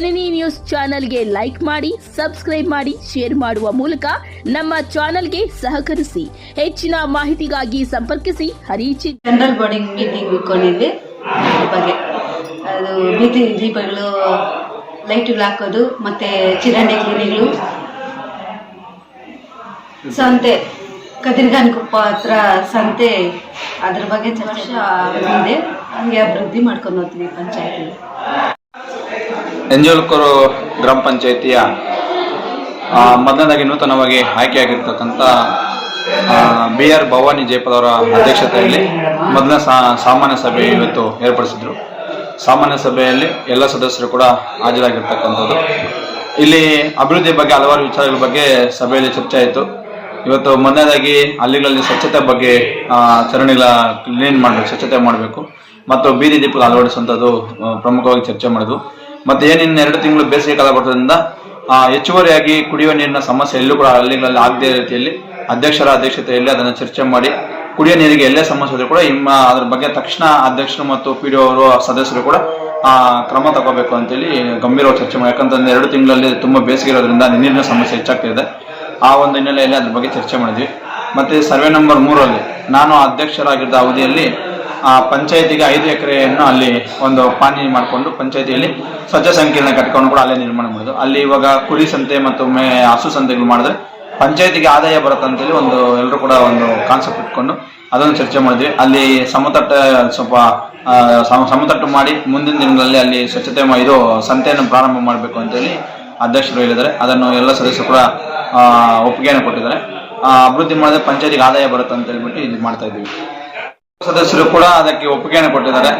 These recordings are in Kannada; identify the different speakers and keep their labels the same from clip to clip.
Speaker 1: ಜನನಿ ನ್ಯೂಸ್ ಚಾನೆಲ್ಗೆ ಲೈಕ್ ಮಾಡಿ, ಸಬ್ಸ್ಕ್ರೈಬ್ ಮಾಡಿ, ಶೇರ್ ಮಾಡುವ ಮೂಲಕ ನಮ್ಮ ಚಾನೆಲ್ಗೆ ಸಹಕರಿಸಿ. ಹೆಚ್ಚಿನ ಮಾಹಿತಿಗಾಗಿ ಸಂಪರ್ಕಿಸಿ. ಹರಿಚಿ
Speaker 2: ಜನರಲ್ ಬಾಡಿ ಮೀಟಿಂಗ್ ಬಗ್ಗೆ. ಅದು ಬೀದಿ ದೀಪಗಳು ಲೈಟ್ ಹಾಕೋದು, ಮತ್ತೆ ಚಿರಂಡಿ ಕ್ಲೀನಿಗಳು ಸಂತೆ ಕದಿರ್ಗಾನಕೊಪ್ಪ ಹತ್ರ ಸಂತೆ, ಅದ್ರ ಬಗ್ಗೆ ಚರ್ಚೆ ಮುಂದೆ ಹಂಗೆ ಅಭಿವೃದ್ಧಿ ಮಾಡ್ಕೊಂಡು ಹೋಗ್ತೀವಿ ಪಂಚಾಯತಿ
Speaker 3: ಎಂಜೋಲ್ಕೂರು ಗ್ರಾಮ ಪಂಚಾಯಿತಿಯ ಮೊದಲನೇದಾಗಿ ನೂತನವಾಗಿ ಆಯ್ಕೆಯಾಗಿರ್ತಕ್ಕಂಥ ಬಿ ಆರ್ ಭವಾನಿ ಜಯಪದವರ ಅಧ್ಯಕ್ಷತೆಯಲ್ಲಿ ಮೊದಲನೇ ಸಾಮಾನ್ಯ ಸಭೆ ಇವತ್ತು ಏರ್ಪಡಿಸಿದ್ರು. ಸಾಮಾನ್ಯ ಸಭೆಯಲ್ಲಿ ಎಲ್ಲ ಸದಸ್ಯರು ಕೂಡ ಹಾಜರಾಗಿರ್ತಕ್ಕಂಥದ್ದು. ಇಲ್ಲಿ ಅಭಿವೃದ್ಧಿ ಬಗ್ಗೆ ಹಲವಾರು ವಿಚಾರಗಳ ಬಗ್ಗೆ ಸಭೆಯಲ್ಲಿ ಚರ್ಚೆ ಆಯಿತು. ಇವತ್ತು ಮೊದಲನೇದಾಗಿ ಹಳ್ಳಿಗಳಲ್ಲಿ ಸ್ವಚ್ಛತೆ ಬಗ್ಗೆ ಚರಣಿಗಳ ಕ್ಲೀನ್ ಮಾಡಬೇಕು, ಸ್ವಚ್ಛತೆ ಮಾಡಬೇಕು. ಮತ್ತು ಬೀದಿ ದೀಪಗಳು ಅಳವಡಿಸುವಂಥದ್ದು ಪ್ರಮುಖವಾಗಿ ಚರ್ಚೆ ಮಾಡಿದ್ವು. ಮತ್ತೆ ಏನಿನ್ನು ಎರಡು ತಿಂಗಳು ಬೇಸಿಗೆ ಕಾಲ ಆ, ಹೆಚ್ಚುವರಿಯಾಗಿ ಕುಡಿಯುವ ನೀರಿನ ಸಮಸ್ಯೆ ಎಲ್ಲೂ ಕೂಡ ಹಳ್ಳಿಗಳಲ್ಲಿ ಆಗದೇ ರೀತಿಯಲ್ಲಿ ಅಧ್ಯಕ್ಷರ ಅಧ್ಯಕ್ಷತೆಯಲ್ಲಿ ಅದನ್ನು ಚರ್ಚೆ ಮಾಡಿ ಕುಡಿಯೋ ನೀರಿಗೆ ಎಲ್ಲೇ ಸಮಸ್ಯೆ ಇದ್ರೂ ಕೂಡ ನಿಮ್ಮ ಅದ್ರ ಬಗ್ಗೆ ತಕ್ಷಣ ಅಧ್ಯಕ್ಷರು ಮತ್ತು ಪಿ ಡಿ ಅವರು ಸದಸ್ಯರು ಕೂಡ ಕ್ರಮ ತಗೋಬೇಕು ಅಂತೇಳಿ ಗಂಭೀರವಾಗಿ ಚರ್ಚೆ ಮಾಡಿ. ಯಾಕಂತಂದ್ರೆ ಎರಡು ತಿಂಗಳಲ್ಲಿ ತುಂಬಾ ಬೇಸಿಗೆ ಇರೋದ್ರಿಂದ ನೀರಿನ ಸಮಸ್ಯೆ ಹೆಚ್ಚಾಗ್ತಿದೆ. ಆ ಒಂದು ಹಿನ್ನೆಲೆಯಲ್ಲಿ ಅದ್ರ ಬಗ್ಗೆ ಚರ್ಚೆ ಮಾಡಿದ್ವಿ. ಮತ್ತೆ ಸರ್ವೆ ನಂಬರ್ ಮೂರಲ್ಲಿ ನಾನು ಅಧ್ಯಕ್ಷರಾಗಿದ್ದ ಅವಧಿಯಲ್ಲಿ ಆ ಪಂಚಾಯತಿಗೆ ಐದು ಎಕರೆಯನ್ನು ಅಲ್ಲಿ ಒಂದು ಪಾನಿ ಮಾಡಿಕೊಂಡು ಪಂಚಾಯತಿಯಲ್ಲಿ ಸ್ವಚ್ಛ ಸಂಕೀರ್ಣ ಕಟ್ಕೊಂಡು ಕೂಡ ಅಲ್ಲೇ ನಿರ್ಮಾಣ ಮಾಡೋದು ಅಲ್ಲಿ ಇವಾಗ ಕುರಿ ಸಂತೆ ಮತ್ತು ಮೇ ಹಸು ಸಂತೆಗಳು ಮಾಡಿದ್ರೆ ಪಂಚಾಯತಿಗೆ ಆದಾಯ ಬರುತ್ತೆ ಅಂತೇಳಿ ಒಂದು ಎಲ್ಲರೂ ಕೂಡ ಒಂದು ಕಾನ್ಸೆಪ್ಟ್ ಇಟ್ಕೊಂಡು ಅದನ್ನು ಚರ್ಚೆ ಮಾಡಿದ್ವಿ. ಅಲ್ಲಿ ಸಮತಟ್ಟ ಸ್ವಲ್ಪ ಸಮತಟ್ಟು ಮಾಡಿ ಮುಂದಿನ ದಿನಗಳಲ್ಲಿ ಅಲ್ಲಿ ಸ್ವಚ್ಛತೆ ಇದು ಸಂತೆಯನ್ನು ಪ್ರಾರಂಭ ಮಾಡಬೇಕು ಅಂತೇಳಿ ಅಧ್ಯಕ್ಷರು ಹೇಳಿದ್ದಾರೆ. ಅದನ್ನು ಎಲ್ಲ ಸದಸ್ಯರು ಕೂಡ ಒಪ್ಪಿಗೆಯನ್ನು ಕೊಟ್ಟಿದ್ದಾರೆ. ಅಭಿವೃದ್ಧಿ ಮಾಡಿದ್ರೆ ಪಂಚಾಯತಿಗೆ ಆದಾಯ ಬರುತ್ತೆ ಅಂತ ಹೇಳ್ಬಿಟ್ಟು ಇಲ್ಲಿ ಮಾಡ್ತಾ ಇದ್ದೀವಿ. ಸದಸ್ಯರು ಕೂಡ ಅದಕ್ಕೆ ಒಪ್ಪಿಗೆಯನ್ನು ಕೊಟ್ಟಿದ್ದಾರೆ.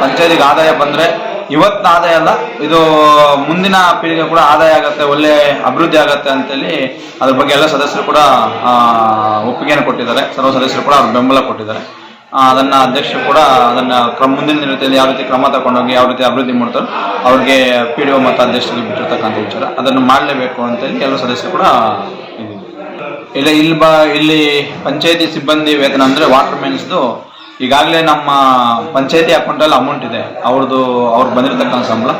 Speaker 3: ಪಂಚಾಯತಿಗೆ ಆದಾಯ ಬಂದ್ರೆ ಇವತ್ತಿನ ಆದಾಯ ಅಲ್ಲ, ಇದು ಮುಂದಿನ ಪೀಳಿಗೆ ಕೂಡ ಆದಾಯ ಆಗತ್ತೆ, ಒಳ್ಳೆ ಅಭಿವೃದ್ಧಿ ಆಗತ್ತೆ ಅಂತೇಳಿ ಅದ್ರ ಬಗ್ಗೆ ಎಲ್ಲ ಸದಸ್ಯರು ಕೂಡ ಒಪ್ಪಿಗೆಯನ್ನು ಕೊಟ್ಟಿದ್ದಾರೆ. ಸರ್ವ ಸದಸ್ಯರು ಕೂಡ ಬೆಂಬಲ ಕೊಟ್ಟಿದ್ದಾರೆ. ಅದನ್ನ ಅಧ್ಯಕ್ಷರು ಕೂಡ ಅದನ್ನ ಕ್ರಮ, ಮುಂದಿನ ರೀತಿಯಲ್ಲಿ ಯಾವ ರೀತಿ ಕ್ರಮ ತಗೊಂಡೋಗಿ, ಯಾವ ರೀತಿ ಅಭಿವೃದ್ಧಿ ಮಾಡ್ತಾರೋ ಅವ್ರಿಗೆ ಪಿ ಡಿ ಒ ಮತ್ತು ಅಧ್ಯಕ್ಷರಿಗೆ ಬಿಟ್ಟಿರ್ತಕ್ಕಂಥ ವಿಚಾರ. ಅದನ್ನು ಮಾಡಲೇಬೇಕು ಅಂತೇಳಿ ಎಲ್ಲ ಸದಸ್ಯರು ಕೂಡ ಇಲ್ಲ, ಇಲ್ಲಿ ಬ, ಇಲ್ಲಿ ಪಂಚಾಯತಿ ಸಿಬ್ಬಂದಿ ವೇತನ ಅಂದರೆ ವಾಟರ್ ಮೆನ್ಸ್ದು ಈಗಾಗಲೇ ನಮ್ಮ ಪಂಚಾಯತಿ ಅಕೌಂಟಲ್ಲಿ ಅಮೌಂಟ್ ಇದೆ. ಅವ್ರದ್ದು ಅವ್ರು ಬಂದಿರತಕ್ಕಂಥ ಸಂಬಳ.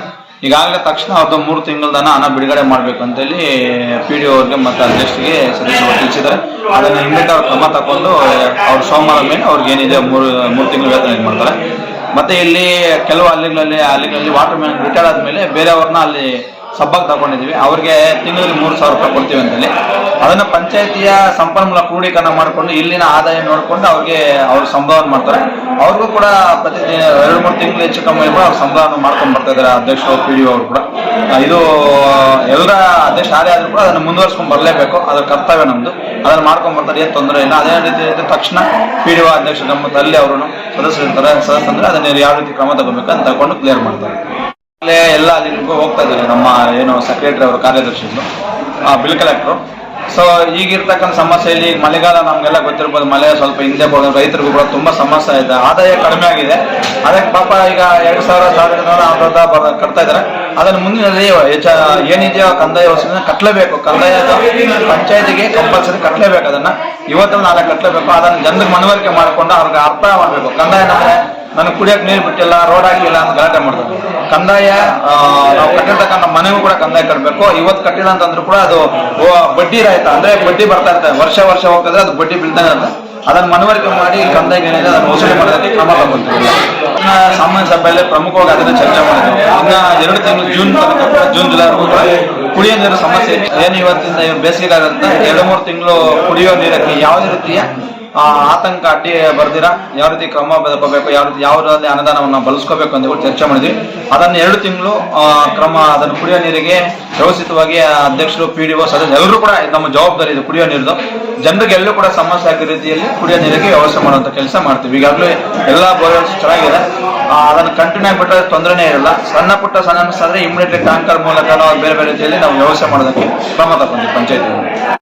Speaker 3: ಈಗಾಗಲೇ ತಕ್ಷಣ ಅವ್ರದ್ದು ಮೂರು ತಿಂಗಳದನ್ನ ಹಣ ಬಿಡುಗಡೆ ಮಾಡಬೇಕು ಅಂತೇಳಿ ಪಿ ಡಿ ಅವ್ರಿಗೆ ಮತ್ತು ಅಧ್ಯಕ್ಷರಿಗೆ ಸದಸ್ಯರು ತಿಳಿಸಿದ್ದಾರೆ. ಅದನ್ನು ಇಮ್ಮಿಡಿಯೇಟ್ ಅವ್ರು ಕ್ರಮ ತಗೊಂಡು ಅವ್ರ ಸೋಮವಾರ ಮೇಲೆ ಅವ್ರಿಗೆ ಏನಿದೆ ಮೂರು ಮೂರು ತಿಂಗಳು ವೇತನ ಇದು ಮಾಡ್ತಾರೆ. ಮತ್ತೆ ಇಲ್ಲಿ ಕೆಲವು ಹಳ್ಳಿಗಳಲ್ಲಿ ಹಳ್ಳಿಗಳಲ್ಲಿ ವಾಟರ್ ಮ್ಯಾನ್ ರಿಟೈರ್ಡ್ ಆದಮೇಲೆ ಬೇರೆಯವ್ರನ್ನ ಅಲ್ಲಿ ಸಬ್ಬಾಗ್ ತಗೊಂಡಿದೀವಿ ಅವ್ರಿಗೆ ತಿಂಗಳಿಗೆ ಮೂರು ಸಾವಿರ ರೂಪಾಯಿ ಕೊಡ್ತೀವಿ ಅಂತೇಳಿ. ಅದನ್ನ ಪಂಚಾಯತಿಯ ಸಂಪನ್ಮೂಲ ಕ್ರೋಢೀಕರಣ ಮಾಡಿಕೊಂಡು ಇಲ್ಲಿನ ಆದಾಯ ನೋಡಿಕೊಂಡು ಅವ್ರಿಗೆ ಅವ್ರು ಸಂಭಾವನೆ ಮಾಡ್ತಾರೆ. ಅವ್ರಿಗೂ ಕೂಡ ಪ್ರತಿ ಎರಡು, ಮೂರು ತಿಂಗಳು ಹೆಚ್ಚು ಕಮ್ಮಿ ಕೂಡ ಅವ್ರು ಸಂಭಾವನೆ ಮಾಡ್ಕೊಂಡು ಬರ್ತಾ ಇದ್ದಾರೆ ಅಧ್ಯಕ್ಷರು, ಪಿ ಡಿ ಅವರು ಕೂಡ. ಇದು ಎಲ್ಲರ ಅಧ್ಯಕ್ಷ ಯಾರೇ ಆದರೂ ಕೂಡ ಅದನ್ನು ಮುಂದುವರ್ಸ್ಕೊಂಡು ಬರಲೇಬೇಕು. ಅದ್ರ ಕರ್ತವ್ಯ ನಮ್ದು. ಅದನ್ನ ಮಾಡ್ಕೊಂಡು ಬರ್ತಾರೆ, ಏನು ತೊಂದರೆ ಇಲ್ಲ. ಅದೇ ರೀತಿ ಇದ್ದ ತಕ್ಷಣ ಪಿ ಡಿ ಒ ಅಧ್ಯಕ್ಷ ನಮ್ಮ ತಲ್ಲಿ ಅವರು ಸದಸ್ಯರು ಇರ್ತಾರೆ. ಸದಸ್ಯರು ಅಂದ್ರೆ ಅದನ್ನ ಯಾವ ರೀತಿ ಕ್ರಮ ತಗೋಬೇಕು ಅಂತ ತಗೊಂಡು ಕ್ಲಿಯರ್ ಮಾಡ್ತಾರೆ. ಎಲ್ಲ ಅಲ್ಲಿಗೂ ಹೋಗ್ತಾ ಇದ್ದಾರೆ ನಮ್ಮ ಏನು ಸೆಕ್ರೆಟರಿ ಅವರು, ಕಾರ್ಯದರ್ಶಿಗಳು ಬಿಲ್ ಕಲೆಕ್ಟ್ರು ಸೊ ಈಗಿರ್ತಕ್ಕಂಥ ಸಮಸ್ಯೆಯಲ್ಲಿ ಈಗ ಮಳೆಗಾಲ ನಮಗೆಲ್ಲ ಗೊತ್ತಿರ್ಬೋದು, ಮಳೆ ಸ್ವಲ್ಪ ಹಿಂದೆ ಬರೋದು, ರೈತರಿಗೂ ಕೂಡ ತುಂಬಾ ಸಮಸ್ಯೆ ಇದೆ. ಆದಾಯ ಕಡಿಮೆ ಆಗಿದೆ. ಅದಕ್ಕೆ ಪಾಪ ಈಗ ಎರಡು ಸಾವಿರ, ಸಾವಿರದ ಸಾವಿರದ ಕಟ್ತಾ ಇದ್ದಾರೆ. ಅದನ್ನು ಮುಂದಿನ ಹೆಚ್ಚ ಏನಿದೆಯೋ ಕಂದಾಯ ವಸೂಲಿನ ಕಟ್ಟಲೇಬೇಕು ಕಂದಾಯ ಪಂಚಾಯತಿಗೆ ಕಂಪಲ್ಸರಿ ಕಟ್ಟಲೇಬೇಕು ಅದನ್ನ. ಇವತ್ತಲ್ಲಿ ನಾಳೆ ಕಟ್ಟಲೇಬೇಕು ಅದನ್ನು ಜನರಿಗೆ ಮನವರಿಕೆ ಮಾಡಿಕೊಂಡು ಅವ್ರಿಗೆ ಅರ್ಥ ಮಾಡಬೇಕು. ಕಂದಾಯ ನನಗೆ ಕುಡಿಯಕ್ಕೆ ನೀರು ಬಿಟ್ಟಿಲ್ಲ ರೋಡ್ ಹಾಕಿಲ್ಲ ಅಂತ ಗಲಾಟೆ ಮಾಡಿದ್ರು ಕಂದಾಯ ನಾವು ಕಟ್ಟಿರ್ತಕ್ಕಂಥ ಮನೆಗೂ ಕೂಡ ಕಂದಾಯ ಕಟ್ಟಬೇಕು ಇವತ್ತು ಕಟ್ಟಿಲ್ಲ ಅಂತಂದ್ರೂ ಕೂಡ ಅದು ಬಡ್ಡಿ ರಹಿತ ಅಂದ್ರೆ ಬಡ್ಡಿ ಬರ್ತಾ ಇರ್ತದೆ. ವರ್ಷ ವರ್ಷ ಹೋಗ್ತದೆ, ಅದು ಬಡ್ಡಿ ಬೀಳ್ತಾನೆ ಇರುತ್ತೆ. ಅದನ್ನು ಮನವರಿಕೆ ಮಾಡಿ ಕಂದಾಯ ಏನಿದೆ ಅದನ್ನು ವಸೂಲಿ ಮಾಡೋದಕ್ಕೆ ಕ್ರಮ ಇನ್ನ ಸಾಮಾನ್ಯ ಸಭೆಯಲ್ಲಿ ಪ್ರಮುಖವಾಗಿ ಅದನ್ನು ಚರ್ಚೆ ಮಾಡಿದ್ವಿ. ಇನ್ನ ಎರಡು ತಿಂಗಳು ಜೂನ್ ತನಕ ಜೂನ್ ಜುಲೈವರೆಗೂ ಕೂಡ ಕುಡಿಯೋ ನೀರು ಸಮಸ್ಯೆ ಏನು ಇವತ್ತಿಂದ ಬೇಸಿಗೆಗಾಗಂತ ಎರಡು, ಮೂರು ತಿಂಗಳು ಕುಡಿಯೋ ನೀರಕ್ಕೆ ಯಾವುದೇ ರೀತಿಯ ಆತಂಕ ಅಡ್ಡಿ ಬರ್ದಿರ? ಯಾವ ರೀತಿ ಕ್ರಮ ತಗೋಬೇಕು? ಯಾವ ರೀತಿ ಯಾವ ರೀತಿ ಅನುದಾನವನ್ನು ಬಳಸ್ಕೋಬೇಕು ಅಂತ ಹೇಳಿ ಚರ್ಚೆ ಮಾಡಿದ್ವಿ. ಅದನ್ನು ಎರಡು ತಿಂಗಳು ಕ್ರಮ ಅದನ್ನು ಕುಡಿಯೋ ನೀರಿಗೆ ವ್ಯವಸ್ಥಿತವಾಗಿ ಅಧ್ಯಕ್ಷರು, ಪಿ ಡಿ ಒ ಸದಸ್ಯ ಎಲ್ಲರೂ ಕೂಡ ನಮ್ಮ ಜವಾಬ್ದಾರಿ ಇದೆ ಕುಡಿಯೋ ನೀರ್ದು. ಜನರಿಗೆ ಎಲ್ಲೂ ಕೂಡ ಸಮಸ್ಯೆ ಆಗೋ ರೀತಿಯಲ್ಲಿ ಕುಡಿಯೋ ನೀರಿಗೆ ವ್ಯವಸ್ಥೆ ಮಾಡುವಂಥ ಕೆಲಸ ಮಾಡ್ತೀವಿ. ಈಗಾಗಲೇ ಎಲ್ಲ ಬೋರ್ವೆಲ್ಸ್ ಚೆನ್ನಾಗಿದೆ. ಅದನ್ನು ಕಂಟಿನ್ಯೂ ಆಗಿಬಿಟ್ರೆ ತೊಂದರೆನೇ ಇರಲ್ಲ. ಸಣ್ಣ ಪುಟ್ಟ ಸಮಸ್ಯೆ ಆದರೆ ಟ್ಯಾಂಕರ್ ಮೂಲಕ ಬೇರೆ ಬೇರೆ ರೀತಿಯಲ್ಲಿ ನಾವು ವ್ಯವಸ್ಥೆ ಮಾಡೋದಕ್ಕೆ ಕ್ರಮ ತಗೊಂಡಿವಿ ಪಂಚಾಯತಿ